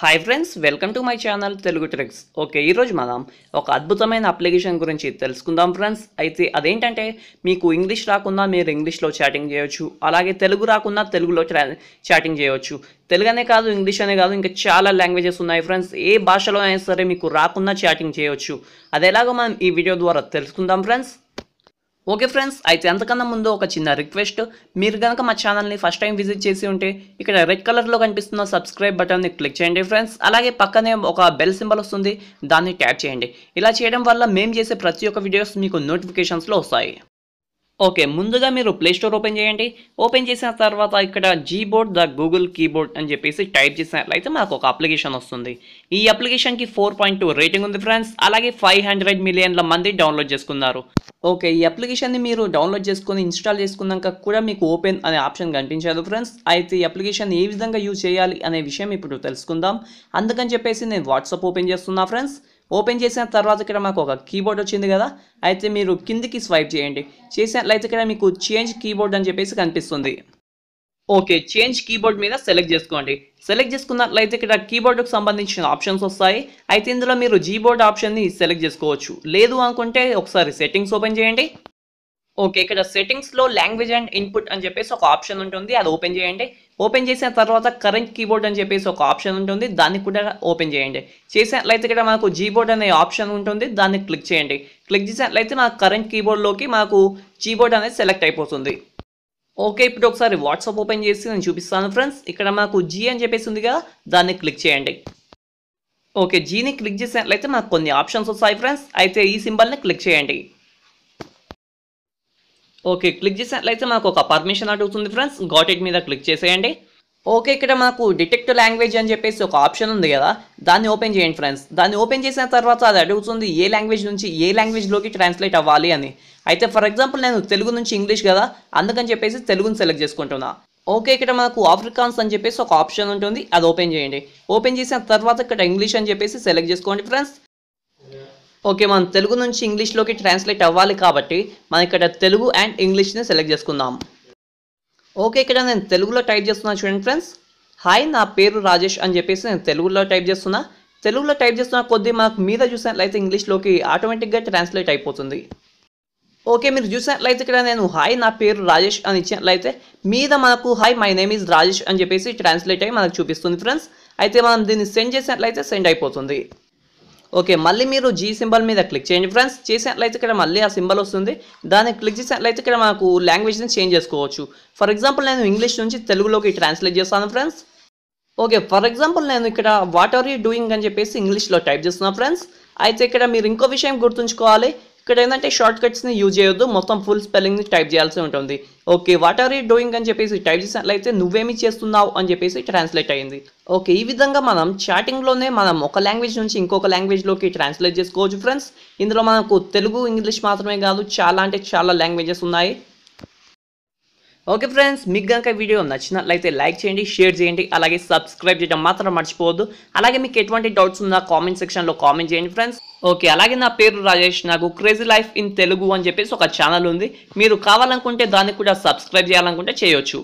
Hi friends welcome to my channel Telugu tricks okay ఈరోజు మనం ఒక అద్భుతమైన అప్లికేషన్ గురించి తెలుసుకుందాం ఫ్రెండ్స్ అయితే అదేంటంటే మీకు ఇంగ్లీష్ రాకుండా మీరు ఇంగ్లీష్లో చాటింగ్ చేయొచ్చు. అలాగే తెలుగు రాకున్నా తెలుగులో చాటింగ్ చేయొచ్చు. తెలుగు అనే కాదు ఇంగ్లీష్ అనే కాదు ఇంకా చాలా లాంగ్వేజెస్ ఉన్నాయి ఫ్రెండ్స్ ఏ భాషలో అయినా సరే మీకు రాకున్నా చాటింగ్ చేయొచ్చు. అది ఎలాగో మనం ఈ వీడియో ద్వారా తెలుసుకుందాం ఫ్రెండ్స్ ఓకే ఫ్రెండ్స్ అయితే అంతకన్నా ముందు ఒక చిన్న రిక్వెస్ట్ మీరు కనుక మా ఛానల్ని ఫస్ట్ టైం విజిట్ చేసి ఉంటే ఇక్కడ రెడ్ కలర్లో కనిపిస్తున్న సబ్స్క్రైబ్ బటన్ని క్లిక్ చేయండి ఫ్రెండ్స్ అలాగే పక్కనే ఒక బెల్ సింబల్ వస్తుంది దాన్ని ట్యాప్ చేయండి. ఇలా చేయడం వల్ల మేము చేసే ప్రతి ఒక్క వీడియోస్ మీకు నోటిఫికేషన్స్లో వస్తాయి. ఓకే ముందుగా మీరు ప్లే స్టోర్ ఓపెన్ చేయండి. ఓపెన్ చేసిన తర్వాత ఇక్కడ జీబోర్డ్ ద గూగుల్ కీబోర్డ్ అని చెప్పేసి టైప్ చేసినట్లయితే మనకు ఒక అప్లికేషన్ వస్తుంది. ఈ అప్లికేషన్కి ఫోర్ పాయింట్ టూ రేటింగ్ ఉంది ఫ్రెండ్స్ అలాగే ఫైవ్ హండ్రెడ్ మిలియన్ల మంది డౌన్లోడ్ చేసుకున్నారు. ఓకే ఈ అప్లికేషన్ని మీరు డౌన్లోడ్ చేసుకొని ఇన్స్టాల్ చేసుకున్నాక కూడా మీకు ఓపెన్ అనే ఆప్షన్ కనిపించదు ఫ్రెండ్స్. అయితే ఈ అప్లికేషన్ ఏ విధంగా యూజ్ చేయాలి అనే విషయం ఇప్పుడు తెలుసుకుందాం. అందుకని చెప్పేసి నేను వాట్సాప్ ఓపెన్ చేస్తున్నా ఫ్రెండ్స్. ఓపెన్ చేసిన తర్వాత ఇక్కడ మాకు ఒక కీబోర్డ్ వచ్చింది కదా. అయితే మీరు కిందికి స్వైప్ చేయండి. చేసినట్లయితే ఇక్కడ మీకు చేంజ్ కీబోర్డ్ అని చెప్పేసి కనిపిస్తుంది. ఓకే చేంజ్ కీబోర్డ్ మీద సెలెక్ట్ చేసుకోండి. సెలెక్ట్ చేసుకున్నట్లయితే ఇక్కడ కీబోర్డ్కి సంబంధించిన ఆప్షన్స్ వస్తాయి. అయితే ఇందులో మీరు జీబోర్డ్ ఆప్షన్ని సెలెక్ట్ చేసుకోవచ్చు. లేదు అనుకుంటే ఒకసారి సెట్టింగ్స్ ఓపెన్ చేయండి. ఓకే ఇక్కడ సెట్టింగ్స్లో లాంగ్వేజ్ అండ్ ఇన్పుట్ అని చెప్పేసి ఒక ఆప్షన్ ఉంటుంది. అది ఓపెన్ చేయండి. ఓపెన్ చేసిన తర్వాత కరెంట్ కీబోర్డ్ అని చెప్పేసి ఒక ఆప్షన్ ఉంటుంది. దాన్ని కూడా ఓపెన్ చేయండి. చేసినట్లయితే ఇక్కడ మనకు జీబోర్డ్ అనే ఆప్షన్ ఉంటుంది. దాన్ని క్లిక్ చేయండి. క్లిక్ చేసినట్లయితే మనకు కరెంట్ కీబోర్డ్లోకి మనకు జీబోర్డ్ అనేది సెలెక్ట్ అయిపోతుంది. ఓకే ఇప్పుడు ఒకసారి వాట్సాప్ ఓపెన్ చేసి నేను చూపిస్తాను ఫ్రెండ్స్. ఇక్కడ మాకు జీ అని చెప్పేసి ఉందిగా దాన్ని క్లిక్ చేయండి. ఓకే జీని క్లిక్ చేసినట్లయితే మాకు కొన్ని ఆప్షన్స్ వస్తాయి ఫ్రెండ్స్. అయితే ఈ సింబల్ని క్లిక్ చేయండి. ఓకే క్లిక్ చేసినట్లయితే మాకు ఒక పర్మిషన్ అడుగుతుంది ఫ్రెండ్స్. గాట్ ఇట్ మీద క్లిక్ చేసేయండి. ఓకే ఇక్కడ మనకు డిటెక్ట్ లాంగ్వేజ్ అని చెప్పేసి ఒక ఆప్షన్ ఉంది కదా. దాన్ని ఓపెన్ చేయండి ఫ్రెండ్స్ దాన్ని ఓపెన్ చేసిన తర్వాత అది అడుగుతుంది ఏ లాంగ్వేజ్ నుంచి ఏ లాంగ్వేజ్లోకి ట్రాన్స్లేట్ అవ్వాలి అని. అయితే ఫర్ ఎగ్జాంపుల్ నేను తెలుగు నుంచి ఇంగ్లీష్ కదా అందుకని చెప్పేసి తెలుగుని సెలెక్ట్ చేసుకుంటున్నా. ఓకే ఇక్కడ మనకు ఆఫ్రికాన్స్ అని చెప్పేసి ఒక ఆప్షన్ ఉంటుంది. అది ఓపెన్ చేయండి. ఓపెన్ చేసిన తర్వాత ఇక్కడ ఇంగ్లీష్ అని చెప్పేసి సెలెక్ట్ చేసుకోండి ఫ్రెండ్స్ ఓకే మనం తెలుగు నుంచి ఇంగ్లీష్లోకి ట్రాన్స్లేట్ అవ్వాలి కాబట్టి మనం ఇక్కడ తెలుగు అండ్ ఇంగ్లీష్ని సెలెక్ట్ చేసుకుందాం. ఓకే ఇక్కడ నేను తెలుగులో టైప్ చేస్తున్నా చూడండి ఫ్రెండ్స్. హాయ్ నా పేరు రాజేష్ అని చెప్పేసి నేను తెలుగులో టైప్ చేస్తున్నా. తెలుగులో టైప్ చేస్తున్న కొద్దీ మనకు మీద చూసినట్లయితే ఇంగ్లీష్లోకి ఆటోమేటిక్గా ట్రాన్స్లేట్ అయిపోతుంది. ఓకే మీరు చూసినట్లయితే ఇక్కడ నేను హాయ్ నా పేరు రాజేష్ అని ఇచ్చినట్లయితే మీద మనకు hi my name is Rajesh అని చెప్పేసి ట్రాన్స్లేట్ అయ్యి మనకు చూపిస్తుంది ఫ్రెండ్స్. అయితే మనం దీన్ని సెండ్ చేసినట్లయితే సెండ్ అయిపోతుంది. ఓకే మళ్ళీ మీరు జీ సింబల్ మీద క్లిక్ చేయండి. ఫ్రెండ్స్ చేసినట్లయితే ఇక్కడ మళ్ళీ ఆ సింబల్ వస్తుంది. దాన్ని క్లిక్ చేసినట్లయితే ఇక్కడ మనకు లాంగ్వేజ్ని చేంజ్ చేసుకోవచ్చు. ఫర్ ఎగ్జాంపుల్ నేను ఇంగ్లీష్ నుంచి తెలుగులోకి ట్రాన్స్లేట్ చేస్తాను ఫ్రెండ్స్ ఓకే ఫర్ ఎగ్జాంపుల్ నేను ఇక్కడ వాట్ ఆర్ యూ డూయింగ్ అని చెప్పేసి ఇంగ్లీష్లో టైప్ చేస్తున్నాను ఫ్రెండ్స్ అయితే ఇక్కడ మీరు ఇంకో విషయం గుర్తుంచుకోవాలి. ఇక్కడ ఏంటంటే షార్ట్ కట్స్ని యూజ్ చేయొద్దు. మొత్తం ఫుల్ స్పెల్లింగ్ని టైప్ చేయాల్సి ఉంటుంది. Okay what are you doing అని చెప్పేసి టైప్ చేసినట్లయితే నువ్వేమి చేస్తున్నావు అని చెప్పేసి ట్రాన్స్లేట్ అయింది ఓకే ఈ విధంగా మనం చాటింగ్లోనే మనం ఒక లాంగ్వేజ్ నుంచి ఇంకొక లాంగ్వేజ్లోకి ట్రాన్స్లేట్ చేసుకోవచ్చు ఫ్రెండ్స్ ఇందులో మనకు తెలుగు ఇంగ్లీష్ మాత్రమే కాదు చాలా అంటే చాలా లాంగ్వేజెస్ ఉన్నాయి. ఓకే ఫ్రెండ్స్ మీకు కనుక వీడియో నచ్చినట్లయితే లైక్ చేయండి షేర్ చేయండి అలాగే సబ్స్క్రైబ్ చేయడం మాత్రం మర్చిపోవద్దు. అలాగే మీకు ఎటువంటి డౌట్స్ ఉన్నా కామెంట్ సెక్షన్లో కామెంట్ చేయండి ఫ్రెండ్స్ ఓకే అలాగే నా పేరు రాజేష్ నాకు క్రేజీ లైఫ్ ఇన్ తెలుగు అని చెప్పేసి ఒక ఛానల్ ఉంది. మీరు కావాలనుకుంటే దాన్ని కూడా సబ్స్క్రైబ్ చేయాలనుకుంటే చేయొచ్చు.